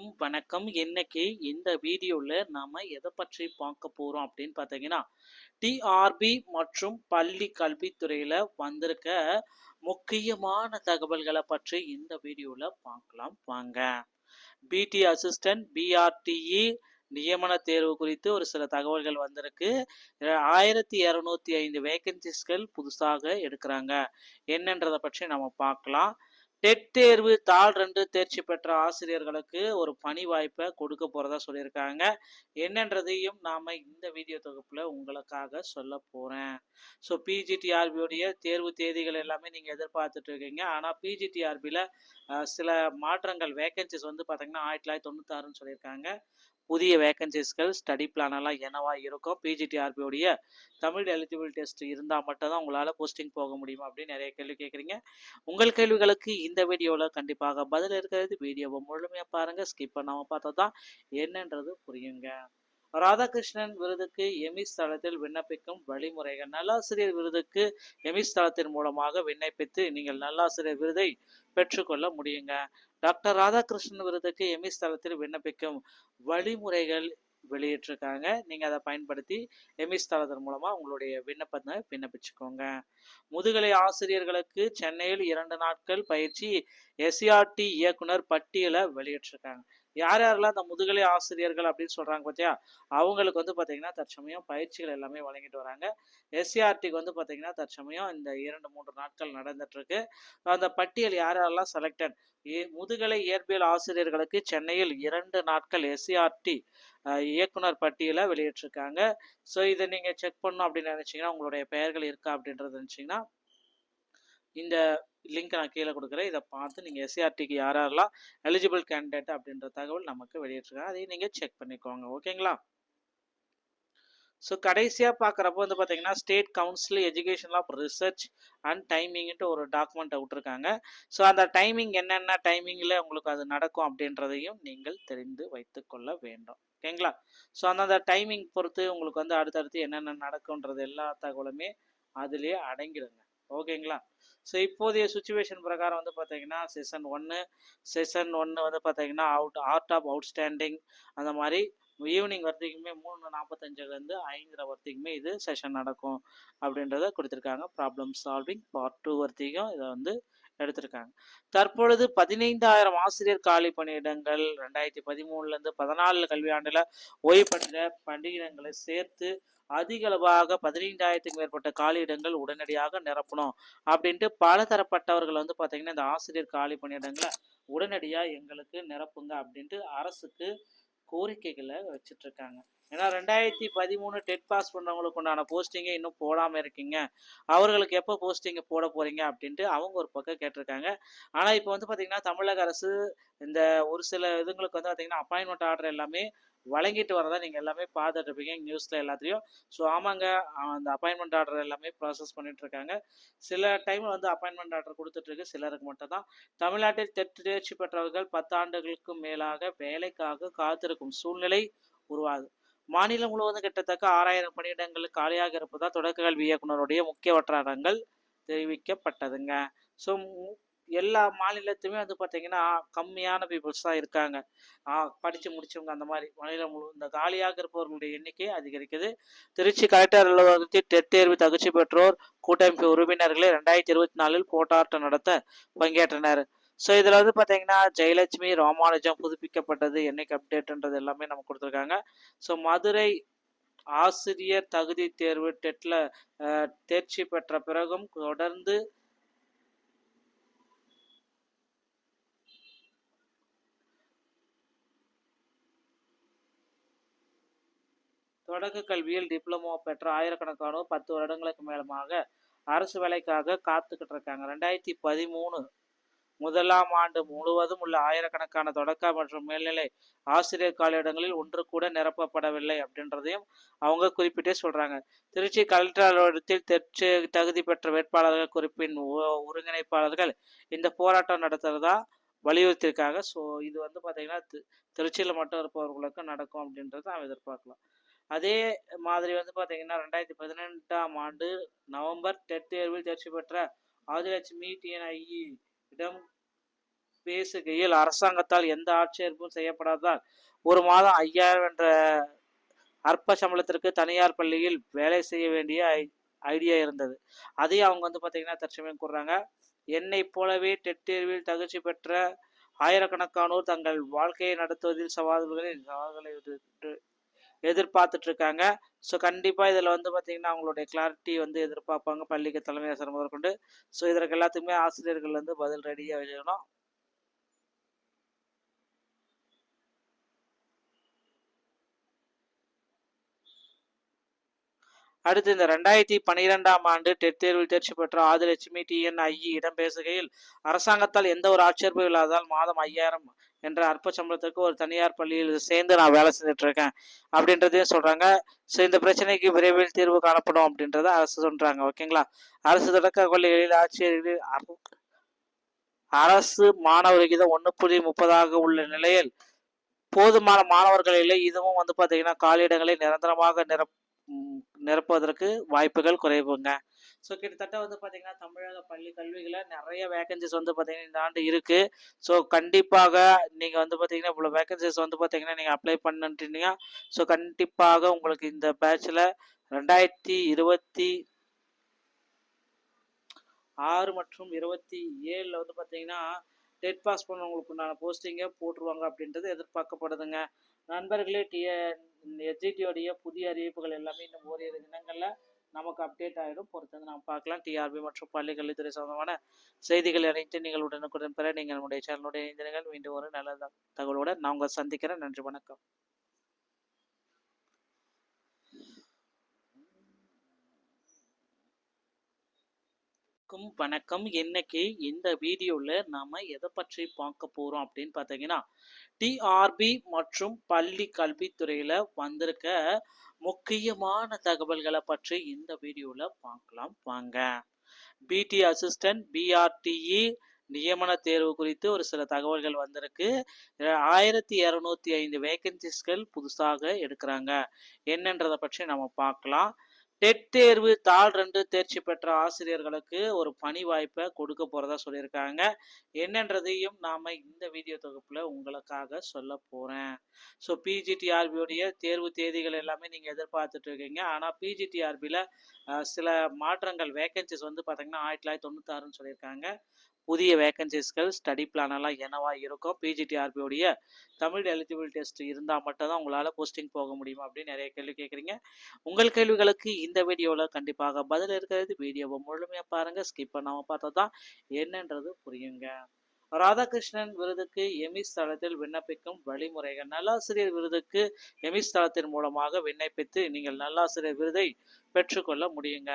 அனைவருக்கும் வணக்கம். இன்னைக்கு இந்த வீடியோவில் நாம் எதை பற்றி பார்க்க போகிறோம் அப்படின்னு பார்த்தீங்கன்னா டிஆர்பி மற்றும் பள்ளி கல்வித்துறையில் வந்திருக்க முக்கியமான தகவல்களை பற்றி இந்த வீடியோவில் பார்க்கலாம். வாங்க. பிடி அசிஸ்டன்ட் பிஆர்டிஇ நியமன தேர்வு குறித்து ஒரு சில தகவல்கள் வந்திருக்கு. ஆயிரத்தி இரநூத்தி ஐந்து வேகன்சிஸ்கள் புதுசாக எடுக்கிறாங்க. என்னன்றதை பற்றி நம்ம பார்க்கலாம். டெட் தேர்வு தாள் ரெண்டு தேர்ச்சி பெற்ற ஆசிரியர்களுக்கு ஒரு பணி வாய்ப்பை கொடுக்க போகிறதா சொல்லியிருக்காங்க. என்னன்றதையும் நாம் இந்த வீடியோ தொகுப்பில் உங்களுக்காக சொல்ல போகிறேன் ஸோ பிஜிடிஆர்பியோடைய தேர்வு தேதிகள் எல்லாமே நீங்கள் எதிர்பார்த்துட்டு இருக்கீங்க. ஆனால் பிஜிடிஆர்பியில் சில மாற்றங்கள் வேகன்சிஸ் வந்து பார்த்திங்கன்னா ஆயிரத்தி தொள்ளாயிரத்தி தொண்ணூத்தாறுன்னு சொல்லியிருக்காங்க. புதிய வேகன்சிஸ்கள் ஸ்டடி பிளானெல்லாம் என்னவா இருக்கும்? பிஜிடிஆர்பியோடைய தமிழ் எலிஜிபிள் டெஸ்ட் இருந்தால் மட்டும்தான் உங்களால் போஸ்டிங் போக முடியுமா அப்படின்னு நிறைய கேள்வி கேட்குறீங்க. உங்கள் கேள்விகளுக்கு இந்த வீடியோவில் கண்டிப்பாக பதில் இருக்கிறது. வீடியோவை முழுமையாக பாருங்கள் ஸ்கிப் பண்ணாமல் பார்த்தா தான் என்னன்றது புரியுங்க. ராதாகிருஷ்ணன் விருதுக்கு எமிஸ் தளத்தில் விண்ணப்பிக்கும் வழிமுறைகள். நல்லாசிரியர் விருதுக்கு எமிஸ் தளத்தின் மூலமாக விண்ணப்பித்து நீங்கள் நல்லாசிரியர் விருதை பெற்றுக்கொள்ள முடியுங்க. டாக்டர் ராதாகிருஷ்ணன் விருதுக்கு எமிஸ் தளத்தில் விண்ணப்பிக்கும் வழிமுறைகள் வெளியிட்டிருக்காங்க. நீங்கள் அதை பயன்படுத்தி எமிஸ் தளத்தின் மூலமாக உங்களுடைய விண்ணப்பத்தை விண்ணப்பிச்சுக்கோங்க. முதுகலை ஆசிரியர்களுக்கு சென்னையில் இரண்டு நாட்கள் பயிற்சி எஸ்சிஆர்டி இயக்குனர் பட்டியலை வெளியிட்டிருக்காங்க. யார் யாரெல்லாம் அந்த முதுகலை ஆசிரியர்கள் அப்படின்னு சொல்கிறாங்க பார்த்தியா அவங்களுக்கு வந்து பார்த்திங்கன்னா தற்சமயம் பயிற்சிகள் எல்லாமே வழங்கிட்டு வராங்க. எஸ்சிஆர்டிக்கு வந்து பார்த்திங்கன்னா தற்சமயம் இந்த இரண்டு மூன்று நாட்கள் நடந்துட்டுருக்கு. அந்த பட்டியல் யார் யாரெல்லாம் செலக்டட் முதுகலை இயற்பியல் ஆசிரியர்களுக்கு சென்னையில் இரண்டு நாட்கள் எஸ்சிஆர்டி இயக்குனர் பட்டியலை வெளியிட்டிருக்காங்க. ஸோ இதை நீங்கள் செக் பண்ணணும் அப்படின்னு நினச்சிங்கன்னா உங்களுடைய பெயர்கள் இருக்கா அப்படின்றது நினச்சிங்கன்னா இந்த லிங்க் நான் கீழே கொடுக்குறேன். இதை பார்த்து நீங்கள் எஸ்சிஆர்டிக்கு யார் யாரெல்லாம் எலிஜிபிள் கேண்டிடேட் அப்படின்ற தகவல் நமக்கு வெளியிட்டிருக்காங்க அதையும் நீங்கள் செக் பண்ணிக்கோங்க. ஓகேங்களா ஸோ கடைசியாக பார்க்குறப்போ வந்து பார்த்தீங்கன்னா state council education of research and டைமிங்ன்ட்டு ஒரு டாக்குமெண்ட்டை விட்டுருக்காங்க. ஸோ அந்த டைமிங் என்னென்ன டைமிங்கில் உங்களுக்கு அது நடக்கும் அப்படின்றதையும் நீங்கள் தெரிந்து வைத்து கொள்ள வேண்டும். ஓகேங்களா ஸோ அந்தந்த டைமிங் பொறுத்து உங்களுக்கு வந்து அடுத்தடுத்து என்னென்ன நடக்கும்ன்றது எல்லா தகவலுமே அதிலே அடங்கிடுங்க. ஓகேங்களா ஸோ இப்போதைய சுச்சுவேஷன் பிரகாரம் வந்து பார்த்தீங்கன்னா செஷன் ஒன்று செஷன் ஒன்று வந்து பார்த்தீங்கன்னா அவுட் ஆர்ட் ஆஃப் அவுட்ஸ்டாண்டிங் அந்த மாதிரி ஈவினிங் வரைக்குமே மூணு நாற்பத்தஞ்சுலேருந்து ஐந்தரை வரைக்குமே இது செஷன் நடக்கும் அப்படின்றத கொடுத்துருக்காங்க. ப்ராப்ளம் சால்விங் பார்ட் டூ வரைக்கும் இதை வந்து எடுத்திருக்காங்க. தற்பொழுது பதினைந்தாயிரம் ஆசிரியர் காலி பணியிடங்கள் ரெண்டாயிரத்தி பதிமூணுலேருந்து பதினாலு கல்வியாண்டில் ஓய்வு பெற்ற பணியிடங்களை சேர்த்து அதிக அளவாக பதினைந்தாயிரத்துக்கு மேற்பட்ட காலியிடங்கள் உடனடியாக நிரப்பணும் அப்படின்ட்டு பல தரப்பட்டவர்கள் வந்து பார்த்தீங்கன்னா இந்த ஆசிரியர் காலி பணியிடங்களை உடனடியாக எங்களுக்கு நிரப்புங்க அப்படின்ட்டு அரசுக்கு கோரிக்கைகளை வச்சுட்டு இருக்காங்க ஏன்னா ரெண்டாயிரத்தி பதிமூணு டெட் பாஸ் பண்ணுறவங்களுக்கு உண்டான போஸ்டிங்கை இன்னும் போடாமல் இருக்கீங்க. அவர்களுக்கு எப்போ போஸ்டிங்கை போட போகிறீங்க அப்படின்ட்டு அவங்க ஒரு பக்கம் கேட்டிருக்காங்க. ஆனால் இப்போ வந்து பார்த்திங்கன்னா தமிழக அரசு இந்த ஒரு சில இதுங்களுக்கு வந்து பார்த்திங்கன்னா அப்பாயின்மெண்ட் ஆர்டர் எல்லாமே வழங்கிட்டு வரதை நீங்கள் எல்லாமே பார்த்துட்டு இருப்பீங்க நியூஸில் எல்லாத்தையும் ஸோ ஆமாங்க அந்த அப்பாயின்மெண்ட் ஆர்டர் எல்லாமே ப்ராசஸ் பண்ணிட்டு இருக்காங்க சில டைமில் வந்து அப்பாயின்மெண்ட் ஆர்டர் கொடுத்துட்ருக்கு சிலருக்கு மட்டும் தான் தமிழ்நாட்டில் தெற்கு தேர்ச்சி பெற்றவர்கள் பத்தாண்டுகளுக்கும் மேலாக வேலைக்காக காத்திருக்கும் சூழ்நிலை உருவாது மாநிலம் முழுவதும் கிட்டத்தட்ட ஆறாயிரம் பணியிடங்கள் காலியாக இருப்பதால் தொடக்க கல்வி இயக்குனருடைய முக்கிய வட்டாரங்கள் தெரிவிக்கப்பட்டதுங்க. ஸோ எல்லா மாநிலத்துமே வந்து பார்த்தீங்கன்னா கம்மியான பீப்புள்ஸ் தான் இருக்காங்க. படித்து முடிச்சவங்க அந்த மாதிரி. மாநிலம் முழு இந்த காலியாக இருப்பவர்களுடைய எண்ணிக்கை அதிகரிக்குது. திருச்சி கலெக்டர் அலுவலகத்தில் டெட் தேர்வு தகுச்சி பெற்றோர் கூட்டமைப்பு உறுப்பினர்களே ரெண்டாயிரத்தி இருபத்தி நாலில் போட்டாட்டம் நடத்த பங்கேற்றனர். ஸோ இதில் வந்து பார்த்தீங்கன்னா ஜெயலட்சுமி ராமானுஜம் புதுப்பிக்கப்பட்டது என்னைக்கு அப்டேட்ன்றது எல்லாமே நம்ம கொடுத்துருக்காங்க. ஸோ மதுரை ஆசிரியர் தகுதி தேர்வு டெட்டில் தேர்ச்சி பெற்ற பிறகும் தொடர்ந்து தொடக்க கல்வியில் டிப்ளமோ பெற்ற ஆயிரக்கணக்கானோர் பத்து வருடங்களுக்கு மேலமாக அரசு வேலைக்காக காத்துக்கிட்டு இருக்காங்க. ரெண்டாயிரத்தி பதிமூணு முதலாம் ஆண்டு முழுவதும் உள்ள ஆயிரக்கணக்கான தொடக்க மற்றும் மேல்நிலை ஆசிரியர் காலியிடங்களில் ஒன்று கூட நிரப்பப்படவில்லை அப்படின்றதையும் அவங்க குறிப்பிட்டே சொல்றாங்க. திருச்சி கலெக்டர் அலுவலகத்தில் தெற்கு தகுதி பெற்ற வேட்பாளர்கள் குறிப்பின் ஒருங்கிணைப்பாளர்கள் இந்த போராட்டம் நடத்துறதா வலியுறுத்தியிருக்காங்க. ஸோ இது வந்து பார்த்தீங்கன்னா திருச்சியில் மட்டும் இருப்பவர்களுக்கு நடக்கும் அப்படின்றத நாம் எதிர்பார்க்கலாம். அதே மாதிரி வந்து பார்த்தீங்கன்னா ரெண்டாயிரத்தி பதினெட்டாம் ஆண்டு நவம்பர் டெட் தேர்வில் தேர்ச்சி பெற்ற ஆதிலட்சுமி டிஎன்ஐஇ இடம் பேசுகையில் அரசாங்கத்தால் எந்த ஆட்சேர்ப்பும் செய்யப்படாததால் ஒரு மாதம் ஐயாயிரம் என்ற அற்ப சம்பளத்திற்கு தனியார் பள்ளியில் வேலை செய்ய வேண்டிய ஐ- ஐடியா இருந்தது. அதையும் அவங்க வந்து பார்த்தீங்கன்னா தற்சமயம் கூறுறாங்க. என்னை போலவே டெட் தேர்வில் தகுதி பெற்ற ஆயிரக்கணக்கானோர் தங்கள் வாழ்க்கையை நடத்துவதில் சவால்களில் சவால்களை எதிர்பார்த்துட்ருக்காங்க. எதிர்பார்த்துட்டு இருக்காங்க ஸோ கண்டிப்பாக இதில் வந்து பார்த்தீங்கன்னா அவங்களுடைய கிளாரிட்டி வந்து எதிர்பார்ப்பாங்க. பள்ளிக்கு தலைமை ஆசிரியர் முதற்கொண்டு. ஸோ இதற்கு எல்லாத்துக்குமே ஆசிரியர்கள் வந்து பதில் ரெடியாக வச்சுக்கணும் அடுத்து இந்த ரெண்டாயிரத்தி பன்னிரெண்டாம் ஆண்டு டெட் தேர்வில் தேர்ச்சி பெற்ற ஆதிலட்சுமி டிஎன்ஐஇ இடம் பேசுகையில் அரசாங்கத்தால் எந்த ஒரு ஆட்சேர்ப்பும் இல்லாததால் மாதம் ஐயாயிரம் என்ற அற்ப சம்பளத்துக்கு ஒரு தனியார் பள்ளியில் சேர்ந்து நான் வேலை செஞ்சுட்டு இருக்கேன் அப்படின்றதையும் சொல்றாங்க. ஸோ இந்த பிரச்சனைக்கு விரைவில் தீர்வு காணப்படும் அப்படின்றத அரசு சொல்றாங்க. ஓகேங்களா? அரசு தொடக்க பள்ளிகளில் ஆட்சியர்களில் அரசு மாணவர் விகிதம் ஒன்று புள்ளி முப்பதாக உள்ள நிலையில் போதுமான மாணவர்கள் இல்லை. இதுவும் வந்து பார்த்தீங்கன்னா காலியிடங்களை நிரந்தரமாக நிரப் நிரப்புவதற்கு வாய்ப்புகள் குறைவுங்க. ஸோ கிட்டத்தட்ட வந்து பார்த்தீங்கன்னா தமிழக பள்ளி கல்விகளை நிறைய வேகன்சிஸ் வந்து பார்த்தீங்கன்னா இந்த ஆண்டு இருக்குது ஸோ கண்டிப்பாக நீங்கள் வந்து பார்த்தீங்கன்னா இவ்வளோ வேகன்சிஸ் வந்து பார்த்தீங்கன்னா நீங்கள் அப்ளை பண்ணிட்டீங்க ஸோ கண்டிப்பாக உங்களுக்கு இந்த பேட்சில் ரெண்டாயிரத்தி இருபத்தி ஆறு மற்றும் இருபத்தி ஏழில் வந்து பார்த்தீங்கன்னா டெட் பாஸ் பண்ணவங்களுக்கு உண்டான போஸ்டிங்கை போட்டுருவாங்க அப்படின்றது எதிர்பார்க்கப்படுதுங்க. நண்பர்களே இந்த எஸ்ஜிடியோடைய புதிய அறிவிப்புகள் எல்லாமே இன்னும் ஓரிரு தினங்களில் நமக்கு அப்டேட் ஆகிடும் பொறுத்து நாம் பார்க்கலாம். டிஆர்பி மற்றும் பள்ளி கல்வித்துறை சம்பந்தமான செய்திகள் அனைத்து நீங்கள் உடனுக்குடன் பெற நீங்கள் நம்முடைய சேனலுடைய இணைந்திருங்கள். மீண்டும் ஒரு நல்ல த- தகவலுடன் நான் உங்களை சந்திக்கிறேன். நன்றி வணக்கம். வணக்கம் வணக்கம். இன்னைக்கு இந்த வீடியோவில் நாம் எதை பற்றி பார்க்க போகிறோம் அப்படின்னு பார்த்தீங்கன்னா டிஆர்பி மற்றும் பள்ளி கல்வித்துறையில் வந்திருக்க முக்கியமான தகவல்களை பற்றி இந்த வீடியோவில் பார்க்கலாம். வாங்க. பிடி அசிஸ்டன்ட் பிஆர்டிஇ நியமன தேர்வு குறித்து ஒரு சில தகவல்கள் வந்திருக்கு. ஆயிரத்தி இரநூத்தி ஐந்து வேகன்சிஸ்கள் புதுசாக எடுக்கிறாங்க. என்னன்றதை பற்றி நம்ம பார்க்கலாம். டெட் தேர்வு தாள் ரெண்டு தேர்ச்சி பெற்ற ஆசிரியர்களுக்கு ஒரு பணி வாய்ப்பை கொடுக்க போகிறதா சொல்லியிருக்காங்க. என்னன்றதையும் நாம் இந்த வீடியோ தொகுப்பில் உங்களுக்காக சொல்ல போகிறேன் ஸோ பிஜிடிஆர்பியுடைய தேர்வு தேதிகள் எல்லாமே நீங்கள் எதிர்பார்த்துட்டு இருக்கீங்க. ஆனால் பிஜிடிஆர்பியில் சில மாற்றங்கள் வேகன்சிஸ் வந்து பார்த்திங்கன்னா ஆயிரத்தி தொள்ளாயிரத்தி தொண்ணூத்தாறுன்னு சொல்லியிருக்காங்க. புதிய வேகன்சிஸ்கள் ஸ்டடி பிளானெல்லாம் என்னவா இருக்கும்? பிஜிடிஆர்பியோடைய தமிழ் எலிஜிபிள் டெஸ்ட் இருந்தால் மட்டும்தான் உங்களால் போஸ்டிங் போக முடியுமா அப்படின்னு நிறைய கேள்வி கேட்குறீங்க உங்கள் கேள்விகளுக்கு இந்த வீடியோவில் கண்டிப்பாக பதில் இருக்கிறது. வீடியோவை முழுமையாக பாருங்கள் ஸ்கிப் பண்ணாமல் பார்த்தா தான் என்னன்றது புரியுங்க. ராதாகிருஷ்ணன் விருதுக்கு எமிஸ் தளத்தில் விண்ணப்பிக்கும் வழிமுறைகள். நல்லாசிரியர் விருதுக்கு எமிஸ் தளத்தின் மூலமாக விண்ணப்பித்து நீங்கள் நல்லாசிரியர் விருதை பெற்றுக்கொள்ள முடியுங்க.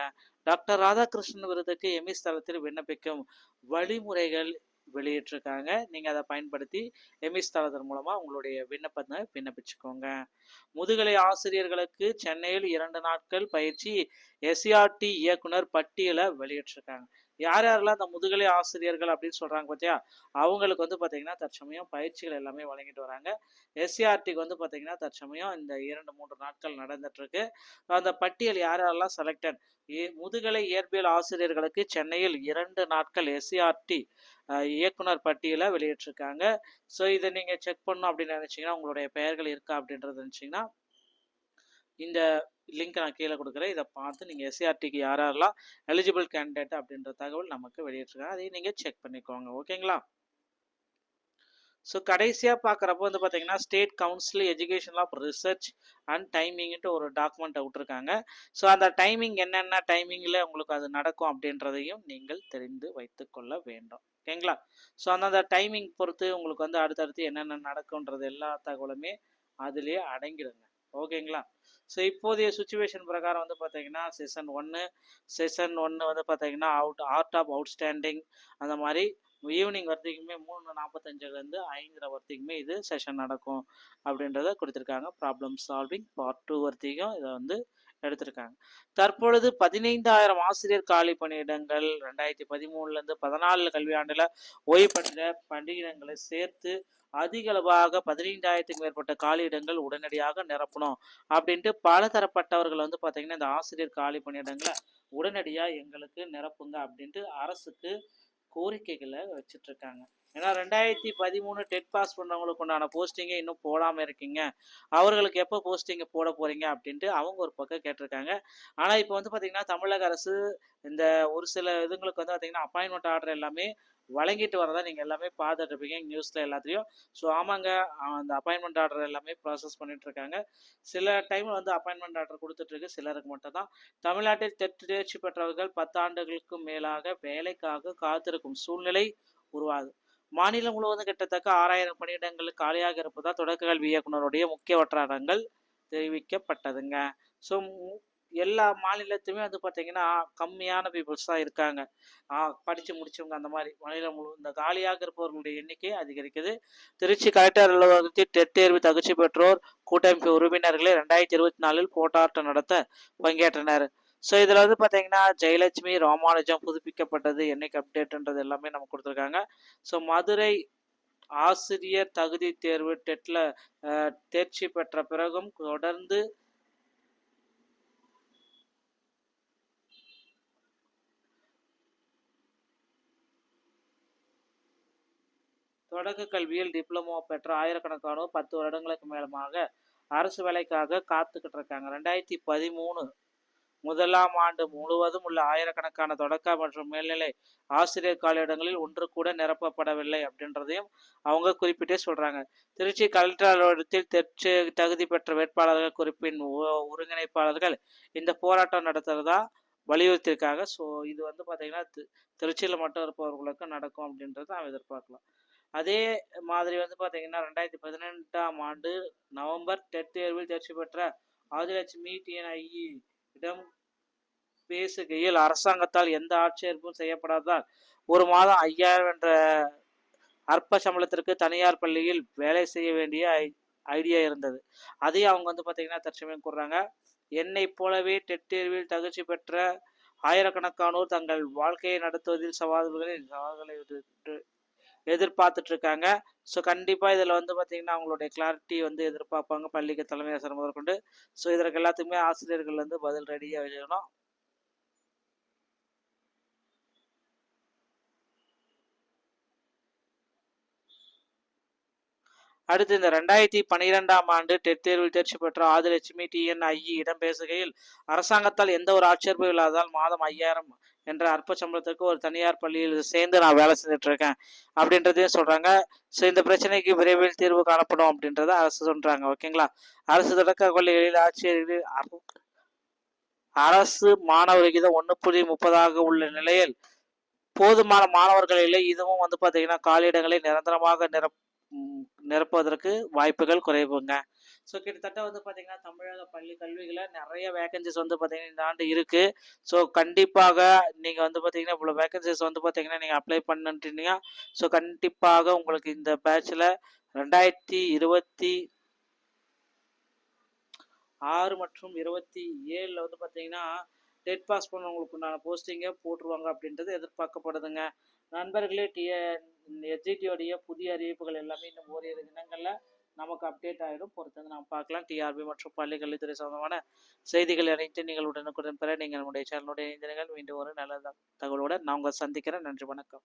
டாக்டர் ராதாகிருஷ்ணன் விருதுக்கு எமிஸ் தளத்தில் விண்ணப்பிக்கும் வழிமுறைகள் வெளியிட்டிருக்காங்க. நீங்கள் அதை பயன்படுத்தி எமிஸ் தளத்தின் மூலமாக உங்களுடைய விண்ணப்பத்தை விண்ணப்பிச்சுக்கோங்க. முதுகலை ஆசிரியர்களுக்கு சென்னையில் இரண்டு நாட்கள் பயிற்சி எஸ்சிஆர்டி இயக்குனர் பட்டியலை வெளியிட்டிருக்காங்க. யார் யாரெல்லாம் அந்த முதுகலை ஆசிரியர்கள் அப்படின்னு சொல்கிறாங்க பார்த்தியா அவங்களுக்கு வந்து பார்த்தீங்கன்னா தற்சமயம் பயிற்சிகள் எல்லாமே வழங்கிட்டு வராங்க. எஸ்சிஆர்டிக்கு வந்து பார்த்தீங்கன்னா தற்சமயம் இந்த இரண்டு மூன்று நாட்கள் நடந்துட்டுருக்கு. அந்த பட்டியல் யார் யாரெல்லாம் செலக்டட் முதுகலை இயற்பியல் ஆசிரியர்களுக்கு சென்னையில் இரண்டு நாட்கள் எஸ்சிஆர்டி இயக்குனர் பட்டியலை வெளியிட்டிருக்காங்க. ஸோ இதை நீங்கள் செக் பண்ணணும் அப்படின்னு நினச்சிங்கன்னா உங்களுடைய பெயர்கள் இருக்கா அப்படின்றது நினச்சிங்கன்னா இந்த லிங்க் நான் கீழே கொடுக்குறேன். இதை பார்த்து நீங்கள் எஸ்சிஆர்டிக்கு யார் யாரெல்லாம் எலிஜிபிள் கேண்டிடேட் அப்படின்ற தகவல் நமக்கு வெளியிட்டிருக்காங்க. அதையும் நீங்கள் செக் பண்ணிக்கோங்க. ஓகேங்களா? ஸோ கடைசியாக பார்க்குறப்போ வந்து பார்த்தீங்கன்னா state council education of research and டைமிங்ன்ட்டு ஒரு டாக்குமெண்ட்டை விட்டுருக்காங்க. ஸோ அந்த டைமிங் என்னென்ன டைமிங்கில் உங்களுக்கு அது நடக்கும் அப்படின்றதையும் நீங்கள் தெரிந்து வைத்துக்கொள்ள வேண்டும். ஓகேங்களா? ஸோ அந்தந்த டைமிங் பொறுத்து உங்களுக்கு வந்து அடுத்தடுத்து என்னென்ன நடக்கும்ன்றது எல்லா தகவலுமே அதுலேயே அடங்கிடுங்க. ஓகேங்களா? ஸோ இப்போதைய சுச்சுவேஷன் பிரகாரம் வந்து பார்த்தீங்கன்னா செஷன் ஒன்று செஷன் ஒன்று வந்து பார்த்தீங்கன்னா அவுட் ஆர்ட் ஆஃப் அவுட்ஸ்டாண்டிங் அந்த மாதிரி ஈவினிங் வரைக்குமே மூணு நாற்பத்தஞ்சுலேருந்து ஐந்தரை வரைக்குமே இது செஷன் நடக்கும் அப்படின்றத கொடுத்துருக்காங்க. ப்ராப்ளம் சால்விங் பார்ட் டூ வரைக்கும் இதை வந்து எடுத்திருக்காங்க. தற்பொழுது பதினைந்தாயிரம் ஆசிரியர் காலி பணியிடங்கள் ரெண்டாயிரத்தி பதிமூணுலேருந்து பதினாலு கல்வியாண்டில் ஓய்வு பெற்ற பணியிடங்களை சேர்த்து அதிகளவாக பதினைந்தாயிரத்துக்கு மேற்பட்ட காலியிடங்கள் உடனடியாக நிரப்பணும். அப்படின்ட்டு பல தரப்பட்டவர்கள் வந்து பார்த்தீங்கன்னா இந்த ஆசிரியர் காலி பணியிடங்களை உடனடியாக எங்களுக்கு நிரப்புங்க அப்படின்ட்டு அரசுக்கு கோரிக்கைகளை வச்சுட்ருக்காங்க. ஏன்னா ரெண்டாயிரத்தி பதிமூணு டெட் பாஸ் பண்ணுறவங்களுக்கு உண்டான போஸ்டிங்கை இன்னும் போடாமல் இருக்கீங்க. அவர்களுக்கு எப்போ போஸ்டிங்கை போட போகிறீங்க அப்படின்ட்டு அவங்க ஒரு பக்கம் கேட்டிருக்காங்க. ஆனால் இப்போ வந்து பார்த்திங்கன்னா தமிழக அரசு இந்த ஒரு சில இதுங்களுக்கு வந்து பார்த்திங்கன்னா அப்பாயின்மெண்ட் ஆர்டர் எல்லாமே வழங்கிட்டு வரதா நீங்கள் எல்லாமே பார்த்துட்டு இருப்பீங்க நியூஸில் எல்லாத்தையும் ஸோ ஆமாங்க அந்த அப்பாயின்மெண்ட் ஆர்டர் எல்லாமே ப்ராசஸ் பண்ணிட்டு இருக்காங்க. சில டைமில் வந்து அப்பாயின்மெண்ட் ஆர்டர் கொடுத்துட்ருக்கு சிலருக்கு மட்டும் தான். தமிழ்நாட்டில் தெற்கு தேர்ச்சி பெற்றவர்கள் பத்தாண்டுகளுக்கும் மேலாக வேலைக்காக காத்திருக்கும் சூழ்நிலை உருவாகுது. மாநிலம் முழுவதும் கிட்டத்தக்க ஆறாயிரம் பணியிடங்கள் காலியாக இருப்பதால் தொடக்க கல்வி இயக்குனருடைய முக்கிய வட்டாரங்கள் தெரிவிக்கப்பட்டதுங்க. ஸோ எல்லா மாநிலத்துமே வந்து பார்த்தீங்கன்னா கம்மியான பீப்புள்ஸ் தான் இருக்காங்க. படித்து முடிச்சவங்க அந்த மாதிரி. மாநிலம் முழு இந்த காலியாக இருப்பவர்களுடைய எண்ணிக்கை அதிகரிக்குது. திருச்சி கலெக்டர் அலுவலகத்தில் டெட் தேர்வு தகுதி பெற்றோர் கூட்டமைப்பு உறுப்பினர்களை ரெண்டாயிரத்தி இருபத்தி நாலில் போட்டாட்டம் நடத்த பங்கேற்றனர். ஸோ இதில் வந்து பார்த்தீங்கன்னா ஜெயலட்சுமி ராமானுஜம் புதுப்பிக்கப்பட்டது என்னைக்கு அப்டேட்ன்றது எல்லாமே நம்ம கொடுத்துருக்காங்க. ஸோ மதுரை ஆசிரியர் தகுதி தேர்வு டெட்டில் தேர்ச்சி பெற்ற பிறகும் தொடர்ந்து தொடக்க கல்வியில் டிப்ளமோ பெற்ற ஆயிரக்கணக்கானோர் பத்து வருடங்களுக்கு மேலமாக அரசு வேலைக்காக காத்துக்கிட்டு இருக்காங்க. ரெண்டாயிரத்தி பதிமூணு முதலாம் ஆண்டு முழுவதும் உள்ள ஆயிரக்கணக்கான தொடக்க மற்றும் மேல்நிலை ஆசிரியர் காலியிடங்களில் ஒன்று கூட நிரப்பப்படவில்லை அப்படின்றதையும் அவங்க குறிப்பிட்டே சொல்றாங்க. திருச்சி கலெக்டர் அலுவலகத்தில் தெற்கு தகுதி பெற்ற வேட்பாளர்கள் குறிப்பின் ஒருங்கிணைப்பாளர்கள் இந்த போராட்டம் நடத்துறதா வலியுறுத்தியிருக்காங்க. ஸோ இது வந்து பார்த்தீங்கன்னா திருச்சியில் மட்டும் இருப்பவர்களுக்கும் நடக்கும் அப்படின்றத நாம் எதிர்பார்க்கலாம். அதே மாதிரி வந்து பார்த்தீங்கன்னா ரெண்டாயிரத்தி பதினெட்டாம் ஆண்டு நவம்பர் டெட் தேர்வில் தேர்ச்சி பெற்ற ஆதிலட்சுமி டிஎன்ஐஇ இடம் பேசுகையில் அரசாங்கத்தால் எந்த ஆட்சேர்ப்பும் செய்யப்படாததால் ஒரு மாதம் ஐயாயிரம் என்ற அற்ப சம்பளத்திற்கு தனியார் பள்ளியில் வேலை செய்ய வேண்டிய ஐடியா இருந்தது. அதையும் அவங்க வந்து பார்த்தீங்கன்னா தற்சமயம் கூறுறாங்க. என்னை போலவே டெட் தேர்வில் தகுதி பெற்ற ஆயிரக்கணக்கானோர் தங்கள் வாழ்க்கையை நடத்துவதில் சவால்களை சவால்களை எதிர்பார்த்துட்டு இருக்காங்க. ஸோ கண்டிப்பாக இதில் வந்து பார்த்திங்கன்னா அவங்களுடைய கிளாரிட்டி வந்து எதிர்பார்ப்பாங்க. பள்ளிக்கு தலைமை ஆசிரியர் முதற்கொண்டு. ஸோ இதற்கு எல்லாத்துக்குமே ஆசிரியர்கள் வந்து பதில் ரெடியாக வச்சுக்கணும் அடுத்து இந்த ரெண்டாயிரத்தி பனிரெண்டாம் ஆண்டு டெட் தேர்வில் தேர்ச்சி பெற்ற ஆதிலட்சுமி டிஎன்ஐஇ இடம் பேசுகையில் அரசாங்கத்தால் எந்த ஒரு ஆட்சேர்ப்பும் இல்லாததால் மாதம் ஐயாயிரம் என்ற அற்ப சம்பளத்துக்கு ஒரு தனியார் பள்ளியில் சேர்ந்து நான் வேலை செஞ்சுட்டு இருக்கேன் அப்படின்றதையும் சொல்றாங்க. ஸோ இந்த பிரச்சனைக்கு விரைவில் தீர்வு காணப்படும் அப்படின்றத அரசு சொல்றாங்க. ஓகேங்களா? அரசு தொடக்க கொள்கைகளில் ஆட்சியர்களில் அரசு மாணவர் விகிதம் ஒன்று புள்ளி முப்பதாக உள்ள நிலையில் போதுமான மாணவர்கள் இல்லை. இதுவும் வந்து பார்த்தீங்கன்னா காலியிடங்களை நிரந்தரமாக நிரப் நிரப்புவதற்கு வாய்ப்புகள் குறைவுங்க. ஸோ கிட்டத்தட்ட வந்து பார்த்தீங்கன்னா தமிழக பள்ளி கல்விகளை நிறைய வேகன்சிஸ் வந்து பார்த்தீங்கன்னா இந்த ஆண்டு இருக்குது ஸோ கண்டிப்பாக நீங்கள் வந்து பார்த்தீங்கன்னா இவ்வளோ வேகன்சிஸ் வந்து பார்த்தீங்கன்னா நீங்கள் அப்ளை பண்ணிட்டீங்க ஸோ கண்டிப்பாக உங்களுக்கு இந்த பேட்சில் ரெண்டாயிரத்தி இருபத்தி ஆறு மற்றும் இருபத்தி ஏழில் வந்து பார்த்தீங்கன்னா டெட் பாஸ் பண்ணவங்களுக்கு உண்டான போஸ்டிங்கை போட்டுருவாங்க அப்படின்றது எதிர்பார்க்கப்படுதுங்க. நண்பர்களே டிஎன் எஸ்ஜிடியோடைய புதிய அறிவிப்புகள் எல்லாமே இன்னும் ஓரிரு தினங்களில் நமக்கு அப்டேட் ஆகிடும் பொறுத்தது நாம் பார்க்கலாம். டிஆர்பி மற்றும் பள்ளி கல்வித்துறை சம்பந்தமான செய்திகள் அனைத்து நீங்கள் உடனுக்குடன் பெற நீங்கள் நம்முடைய சேனலுடைய இணைந்திருங்கள். மீண்டும் ஒரு நல்ல தகவலோடு நான் உங்களை சந்திக்கிறேன் நன்றி வணக்கம்.